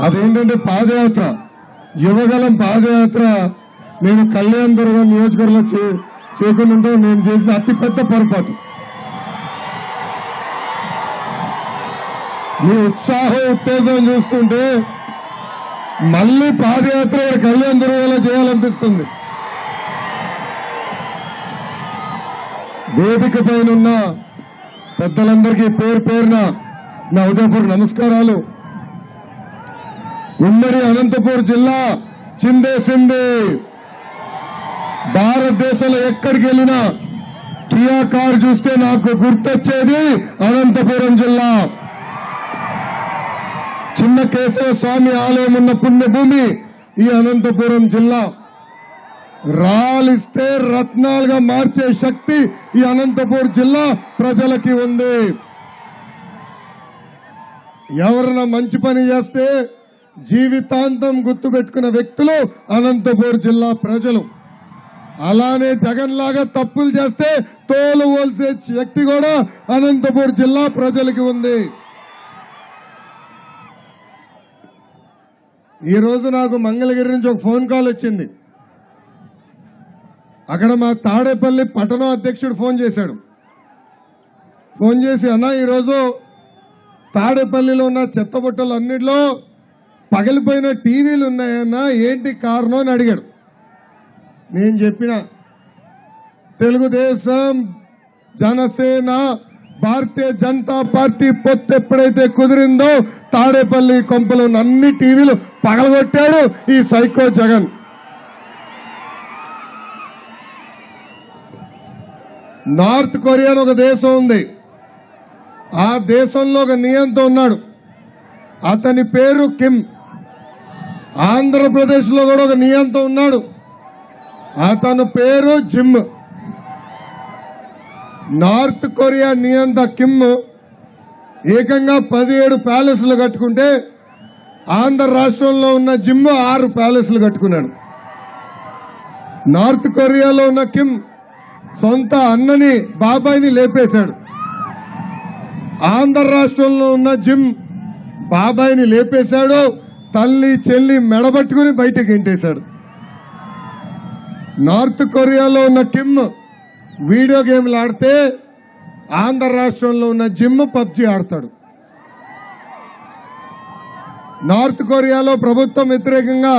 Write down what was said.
అదేంటంటే పాదయాత్ర యువగలం పాదయాత్ర. నేను కళ్యాణ్ దుర్గం నియోజకవర్గంలో చే చేయకుండా నేను చేసిన అతిపెద్ద పొరపాటు. మీ ఉత్సాహం ఉత్తేజం చూస్తుంటే మళ్ళీ పాదయాత్ర కళ్యాణ్ దుర్గంలో చేయాలనిపిస్తుంది. వేదిక పైన పెద్దలందరికీ పేరు పేరున నా ఉదయపూర్ నమస్కారాలు. ఉమ్మడి అనంతపూర్ జిల్లా చిందేసింది భారతదేశంలో ఎక్కడికి వెళ్ళినా కియా కార్ చూస్తే నాకు గుర్తొచ్చేది అనంతపురం జిల్లా. చిన్న కేశవ స్వామి ఆలయం ఉన్న పుణ్యభూమి ఈ అనంతపురం జిల్లా. రాలిస్తే రత్నాలుగా మార్చే శక్తి ఈ అనంతపూర్ జిల్లా ప్రజలకి ఉంది. ఎవరైనా మంచి పని చేస్తే జీవితాంతం గుర్తుపెట్టుకున్న వ్యక్తులు అనంతపూర్ జిల్లా ప్రజలు. అలానే జగన్ లాగా తప్పులు చేస్తే తోలు ఓల్సే శక్తి కూడా అనంతపూర్ జిల్లా ప్రజలకి ఉంది. ఈ రోజు నాకు మంగళగిరి నుంచి ఒక ఫోన్ కాల్ వచ్చింది. అక్కడ మా తాడేపల్లి పట్టణ అధ్యక్షుడు ఫోన్ చేశాడు. ఫోన్ చేసి అన్న ఈరోజు తాడేపల్లిలో ఉన్న చెత్తబుట్టలు అన్నిట్లో పగిలిపోయిన టీవీలు ఉన్నాయన్నా ఏంటి కారణం అని అడిగాడు. నేను చెప్పిన తెలుగుదేశం జనసేన భారతీయ జనతా పార్టీ పొత్తు ఎప్పుడైతే కుదిరిందో తాడేపల్లి కొంపలు అన్ని టీవీలు పగలగొట్టాడు ఈ సైకో జగన్. నార్త్ కొరియా అని ఒక దేశం ఉంది. ఆ దేశంలో ఒక నియంత ఉన్నాడు. అతని పేరు కిమ్. ఆంధ్రప్రదేశ్లో కూడా ఒక నియంత ఉన్నాడు. అతను పేరు జిమ్. నార్త్ కొరియా నియంత కిమ్. ఏకంగా పదిహేడు ప్యాలెస్లు కట్టుకుంటే ఆంధ్ర రాష్ట్రంలో ఉన్న జిమ్ ఆరు ప్యాలెస్లు కట్టుకున్నాడు. నార్త్ కొరియాలో ఉన్న కిమ్ సొంత అన్నని బాబాయిని లేపేశాడు. ఆంధ్ర రాష్ట్రంలో ఉన్న జిమ్ బాబాయిని లేపేశాడు. తల్లి చెల్లి మెడబట్టుకుని బయటకు ఎంటేశాడు. నార్త్ కొరియాలో ఉన్న కిమ్ వీడియో గేమ్లు ఆడితే ఆంధ్ర రాష్ట్రంలో ఉన్న జిమ్ పబ్జి ఆడతాడు. నార్త్ కొరియాలో ప్రభుత్వం వ్యతిరేకంగా